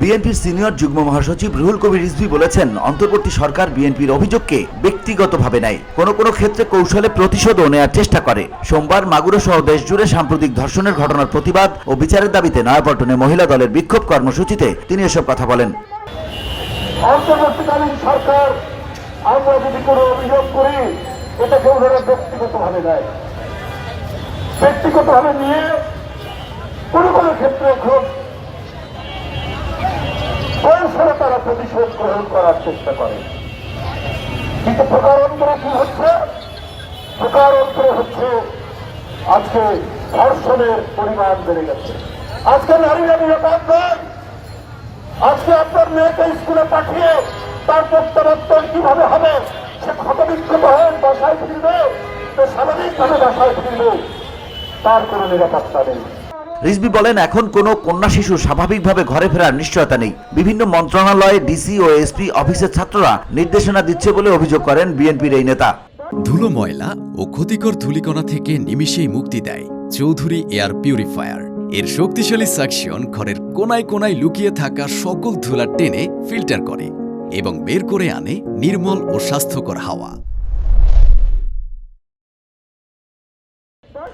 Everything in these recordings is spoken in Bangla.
বিএনপির সিনিয়র যুগ্ম মহাসচিব রুহুল কবির রিজভি বলেছেন অন্তর্বর্তী সরকার বিএনপির অভিযোগকে ব্যক্তিগতভাবে নেয়। কোনো কোনো ক্ষেত্রে কৌশলে প্রতিশোধও নেয়ার চেষ্টা করে। সোমবার মাগুরা সহ দেশজুড়ে সাম্প্রতিক ধর্ষণের ঘটনার প্রতিবাদ ও বিচারের দাবিতে নয়াপল্টনে মহিলা দলের বিক্ষোভ কর্মসূচিতে তিনি এসব কথা বলেন। অন্তর্বর্তীকালীন সরকার আমরা যদি কোনো অভিযোগ করি এটা কেউ ধরে ব্যক্তিগতভাবে নেয়। ব্যক্তিগতভাবে নিয়ে কোনো কোনো ক্ষেত্রে খুব কৌশলে তারা প্রতিশোধ গ্রহণ করার চেষ্টা করে। কিন্তু প্রকারান্তরে কি হচ্ছে? প্রকারান্তরে হচ্ছে আজকে ধর্ষণের পরিমাণ বেড়ে গেছে। আজকে নারীরা নিরাপদ আজকে আপনার মেয়েকে স্কুলে পাঠিয়ে তার প্রত্যাবর্তন কীভাবে হবে, সে ক্ষতবিক্ষত হয়ে বাসায় ফিরবে তো স্বাভাবিকভাবে বাসায় ফিরবে, তার কোনো নিরাপত্তা নেই। রিজভি বলেন, এখন কোনো কন্যা শিশু স্বাভাবিকভাবে ঘরে ফেরার নিশ্চয়তা নেই। বিভিন্ন মন্ত্রণালয়ে, ডিসি ও এসপি অফিসের ছাত্ররা নির্দেশনা দিচ্ছে বলে অভিযোগ করেন বিএনপির এই নেতা। ধুলো ময়লা ও ক্ষতিকর ধূলিকণা থেকে নিমিষেই মুক্তি দেয় চৌধুরী এয়ার পিউরিফায়ার। এর শক্তিশালী সাকশন ঘরের কোনায় কোনায় লুকিয়ে থাকা সকল ধুলা টেনে ফিল্টার করে এবং বের করে আনে নির্মল ও স্বাস্থ্যকর হাওয়া।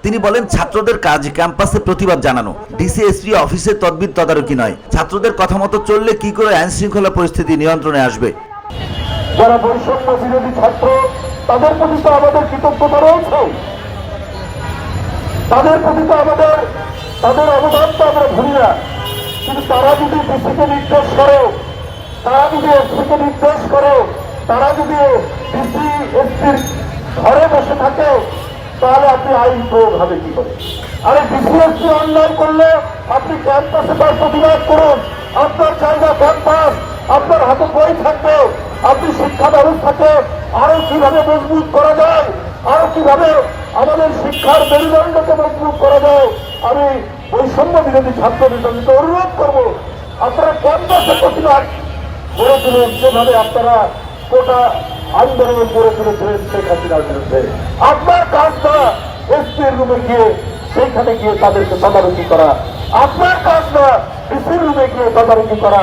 তিনি বলেন, ছাত্রদের কাজ ক্যাম্পাসে প্রতিবাদ জানানো। ডিসিএসপি অফিসের তদবির তদারকি নয়। ছাত্রদের কথা মতো চললে কি করে আইন শৃঙ্খলা পরিস্থিতি নিয়ন্ত্রণে আসবে? যারা বৈষম্য বিরোধী ছাত্র, তাদের প্রতি তো আমাদের কৃতজ্ঞতা রয়েছে। তাদের প্রতি তো আমাদের, তাদের অবদান তো আমরা ভুলি না। কিন্তু তারা যদি ডিসিকে নির্দেশ করে, তারা যদি এসপিকে নির্দেশ করে, তারা যদি ঘরে বসে থাকে তাহলে আপনি আইন প্রয়োগ হবে কি করে? আরে ডিসি এসপি অন্যায় করলে আপনি ক্যাম্পাসে তার প্রতিবাদ করুন। আপনার জায়গা ক্যাম্পাস আপনার হাতে বই থাকবে, আপনি শিক্ষা ব্যবস্থাকে আরও কীভাবে মজবুত করা যায়, আরও কীভাবে আমাদের শিক্ষার মেরুদণ্ডকে মজবুত করা যায়, আমি বৈষম্য বিরোধী ছাত্র নেতাদেরকে অনুরোধ করব, আপনারা ক্যাম্পাসে প্রতিবাদ গড়ে তুলুন যেভাবে আপনারা কোটা আন্দোলন গড়ে তুলেছিলেন শেখ হাসিনার বিরুদ্ধে। আপনার কাজটা এসপির রুমে গিয়ে সেইখানে গিয়ে তাদেরকে তদারকি করা। আপনার কাজ না ডিসির রুমে গিয়ে তদারকি করা।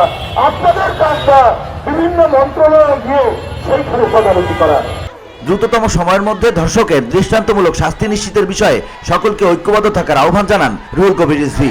আপনাদের কাজ না বিভিন্ন মন্ত্রণালয়ে গিয়ে সেইখানে তদারকি করা। দ্রুততম সময়ের মধ্যে ধর্ষকের দৃষ্টান্তমূলক শাস্তি নিশ্চিতের বিষয়ে সকলকে ঐক্যবদ্ধ থাকার আহ্বান জানান Ruhul Kabir Rizvi.